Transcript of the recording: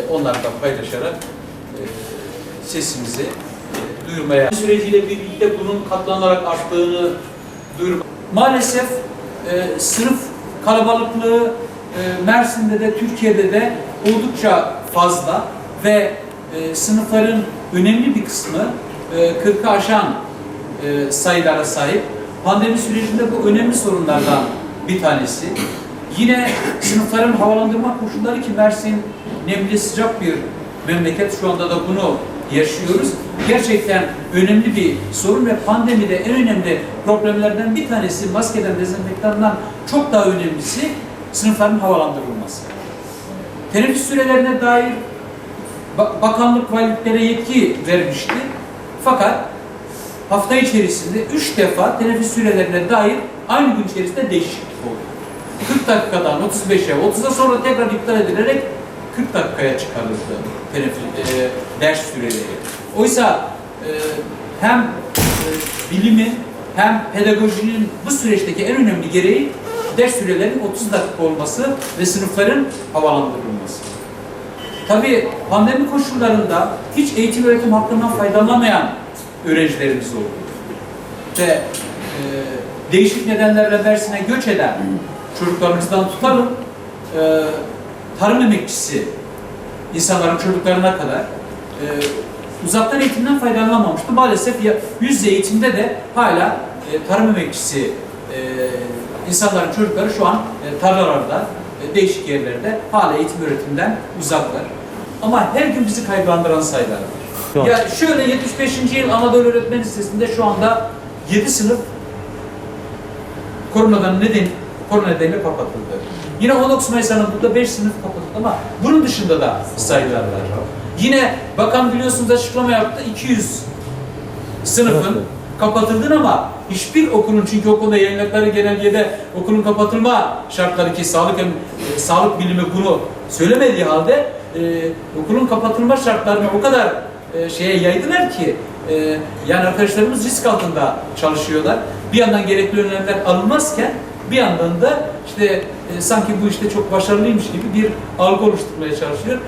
e, onlarla paylaşarak e, sesimizi e, duyurmaya süreciyle birlikte bunun katlanarak arttığını duyurmak. Maalesef e, sınıf kalabalıklığı e, Mersin'de de Türkiye'de de oldukça fazla ve sınıfların önemli bir kısmı e, 40'ı aşan sayılara sahip. Pandemi sürecinde bu önemli sorunlardan bir tanesi. Yine sınıfların havalandırma koşulları ki Mersin nemli sıcak bir memleket. Şu anda da bunu yaşıyoruz. Gerçekten önemli bir sorun ve pandemide en önemli problemlerden bir tanesi maskeden, dezenfektandan çok daha önemlisi sınıfların havalandırılması. Teneffüs sürelerine dair ba- bakanlık valiliklere yetki vermişti. Fakat hafta içerisinde üç defa teneffüs sürelerine dair aynı gün içerisinde değişiklik oldu. 40 dakikadan 35'e, 30'a sonra tekrar iptal edilerek 40 dakikaya çıkarıldı e, ders süreleri. Oysa e, hem e, bilimin hem pedagojinin bu süreçteki en önemli gereği ders sürelerinin 30 dakika olması ve sınıfların havalandırılması. Tabii pandemi koşullarında hiç eğitim öğretim hakkından faydalanamayan öğrencilerimiz oldu. Ve e, değişik nedenlerle Mersin'e göç eden çocuklarımızdan tutalım, e, tarım emekçisi insanların çocuklarına kadar e, uzaktan eğitimden faydalanamamıştı. Maalesef ya, yüz eğitimde de hala e, tarım emekçisi e, insanların çocukları şu an e, tarlalarda, e, değişik yerlerde hala eğitim öğretimden uzaklar. Ama her gün bizi kaygılandıran sayılar var. Ya şöyle 75. yıl Anadolu Öğretmen Lisesi'nde şu anda 7 sınıf koronadan neden korona nedeniyle kapatıldı. Yine 19 Mayıs Anadolu'da 5 sınıf kapatıldı ama bunun dışında da sayılar var. Yine bakan biliyorsunuz açıklama yaptı 200 sınıfın kapatıldığını ama hiçbir okulun çünkü okulda yayınladıkları genelgede okulun kapatılma şartları ki sağlık e, sağlık bilimi bunu söylemediği halde e, okulun kapatılma şartlarını o kadar e, şeye yaydılar ki e, yani arkadaşlarımız risk altında çalışıyorlar. Bir yandan gerekli önlemler alınmazken bir yandan da işte e, sanki bu işte çok başarılıymış gibi bir algı oluşturmaya çalışıyor.